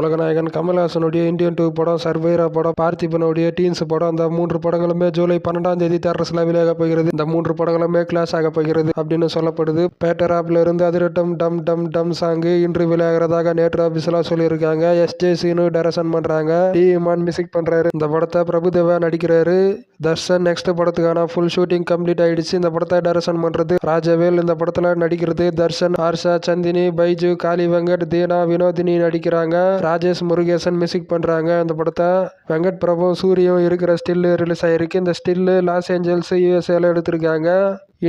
உலகநாயகன் கமல்ஹாசனுடைய Indian two படம் சர்வேரா படம் பார்த்திபனுடைய teens படம் அந்த மூன்று படங்களுமே ஜூலை பன்னெண்டாம் தேதி தேட்டர்ஸ்ல வெளியாக போகிறது. இந்த மூன்று படங்களுமே கிளாஸ் ஆக போகிறது அப்படின்னு சொல்லப்படுது. பேட்டராப்ல இருந்து அதிரட்டம் டம் டம் டம் சாங்கு இன்று வெளியாகிறதாக நேற்று ஆபீஸ்ல சொல்லியிருக்காங்க. எஸ் ஜே சீனு டைரக்ஷன் பண்றாங்க. டி இமான் மியூசிக் பண்றாரு. இந்த படத்தை பிரபுதேவா நடிக்கிறாரு. தர்ஷன் நெக்ஸ்ட் படத்துக்கான ஃபுல் ஷூட்டிங் கம்ப்ளீட் ஆயிடுச்சு. இந்த படத்தை டைரக்ஷன் பண்ணுறது ராஜவேல். இந்த படத்தில் நடிக்கிறது தர்ஷன் ஹர்ஷா சந்தினி பைஜு காளி வெங்கட் தீனா வினோதினி நடிக்கிறாங்க. ராஜேஷ் முருகேசன் மியூசிக் பண்ணுறாங்க இந்த படத்தை வெங்கட் பிரபு சூரியம் இருக்கிற ஸ்டில்லு ரிலீஸ் ஆயிருக்கு. இந்த ஸ்டில்லு லாஸ் ஏஞ்சல்ஸ் யூஎஸ்ஏல எடுத்திருக்காங்க.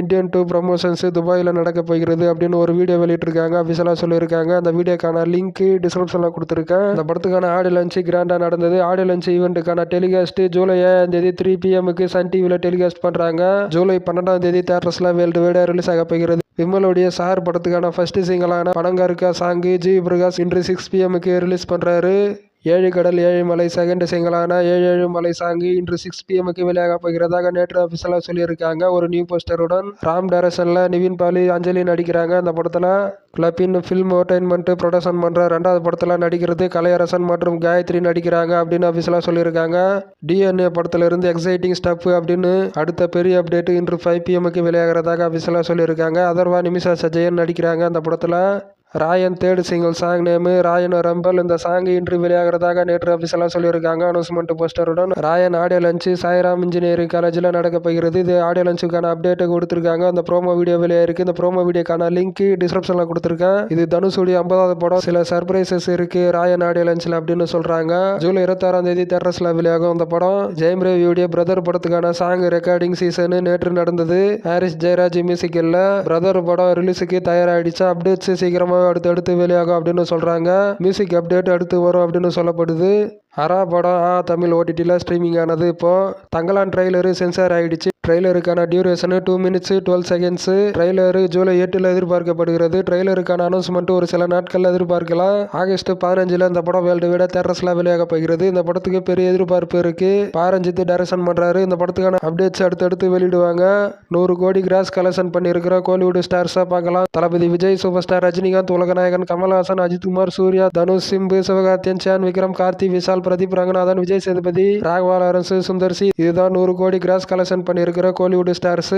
இந்தியன் டூ ப்ரமோஷன்ஸு துபாயில் நடக்க போகிறது அப்படின்னு ஒரு வீடியோ வெளியிட்டிருக்காங்க. அஃபிஷியலாக சொல்லியிருக்காங்க. அந்த வீடியோக்கான லிங்க்கு டிஸ்கிரிப்ஷனில் கொடுத்துருக்கேன். இந்த படத்துக்கான ஆடியோ லஞ்சு கிராண்டாக நடந்தது. ஆடியோ லஞ்ச் ஈவெண்ட்டுக்கான டெலிகாஸ்ட்டு ஜூலை ஏழாம் தேதி த்ரீ பிஎம்க்கு சன் டிவியில் டெலிகாஸ்ட் பண்ணுறாங்க ஜூலை பன்னெண்டாம் தேதி தேட்டர்ஸில் வேல்டு வைடாக ரிலீஸ் ஆக போகிறது. விமலுடைய சார் படத்துக்கான ஃபர்ஸ்ட் சிங்கலான படங்கருக்கா சாங்கு ஜி. பிரகாஷ் இன்று சிக்ஸ் பிஎம்க்கு ரிலீஸ் பண்ணுறாரு ஏழு கடல் ஏழு மலை செகண்ட் சிங்கலான ஏழு ஏழு மலை சாங்கு இன்று சிக்ஸ் பிஎம்க்கு வெளியாக போகிறதாக நேற்று அஃபிஷியலாக சொல்லியிருக்காங்க. ஒரு நியூ போஸ்டருடன் ராம் டைரக்ஷனில் நிவின் பாலி அஞ்சலி நடிக்கிறாங்க. அந்த படத்தில் கிளப்பின் ஃபில்ம் என்டர்டைன்மெண்ட் ப்ரொடக்ஷன் பண்ணுற ரெண்டாவது படத்தில் நடிக்கிறது கலையரசன் மற்றும் காயத்ரி நடிக்கிறாங்க அப்படின்னு அஃபிஷியலாக சொல்லியிருக்காங்க. டிஎன்ஏ படத்தில் இருந்து எக்ஸைட்டிங் ஸ்டப் அப்படின்னு அடுத்த பெரிய அப்டேட் இன்று ஃபைவ் பிஎம்க்கு வெளியாகிறதாக அஃபிஷியலாக சொல்லியிருக்காங்க. அதர்வா நிமிஷா சஜயன் நடிக்கிறாங்க. அந்த படத்தில் Raayan third single song name. Raayan rumble இந்த சாங் இன்று வெளியாகிறதாக நேற்று அபிஷியலாக சொல்லியிருக்காங்க. Announcement போஸ்டருடன் Raayan audio launch Sairam engineering காலேஜில் நடக்க போகிறது. இது ஆடியோ லஞ்சுக்கான அப்டேட்டை கொடுத்துருக்காங்க. அந்த ப்ரோமோ வீடியோ வெளியாயிருக்கு இந்த ப்ரோமோ வீடியோக்கான லிங்க் டிஸ்கிரிப்ஷனில் கொடுத்துருக்கேன். இது தனுஷுடைய ஐம்பதாவது படம். சில சர்ப்ரைசஸ் இருக்கு ராயன் ஆடியோ லஞ்சில் அப்படின்னு சொல்கிறாங்க ஜூலை இருபத்தாறாம் தேதி தேட்டர்ஸில் வெளியாகும் அந்த படம். ஜெயம் ரவியுடைய பிரதர் படத்துக்கான சாங் ரெக்கார்டிங் சீசனு நேற்று நடந்தது. ஹாரிஸ் ஜெயராஜ் மியூசிக்கில் பிரதர் படம் ரிலீஸுக்கு தயாராகிடுச்சு அப்டேட்ஸ் சீக்கிரமாக அடுத்து அடுத்து வெளியாகும் அப்படின்னு சொல்கிறாங்க மியூசிக் அப்டேட் அடுத்து வரும் அப்படின்னு சொல்லப்படுது. ஹரா படம் ஆ தமிழ் ஓடிடியில் ஸ்ட்ரீமிங் ஆனது. இப்போது தங்கலான் ட்ரெய்லரு சென்சார் ஆகிடுச்சு ட்ரெய்லருக்கான duration two minutes twelve seconds trailer July எட்டில் எதிர்பார்க்கப்படுகிறது. ட்ரெய்லருக்கான அனௌன்ஸ்மெண்ட் ஒரு சில நாட்களில் எதிர்பார்க்கலாம். ஆகஸ்ட் பதினஞ்சில் இந்த படம் வேர்ல்டு விட தேட்டர்ஸில் வெளியாக போகிறது. இந்த படத்துக்கு பெரிய எதிர்பார்ப்பு இருக்குது பாரஞ்சித் டைரக்ஷன் பண்ணுறாரு இந்த படத்துக்கான அப்டேட்ஸ் அடுத்தடுத்து வெளியிடுவாங்க. நூறு கோடி கிராஸ் கலெக்ஷன் பண்ணியிருக்கிற கோலிவுட் ஸ்டார்ஸாக பார்க்கலாம். Thalapathy Vijay super star Rajinikanth Ulaganayagan Kamal Haasan Ajith Kumar Suriya Dhanush Simbu Sivakarthikeyan Vikram Karthi Vishal Pradeep Ranganathan Vijay Sethupathi Raghava Lawrence Sundar C. இதுதான் நூறு கோடி கிராஸ் கலெக்ஷன் பண்ணியிருக்கிற Kollywood stars.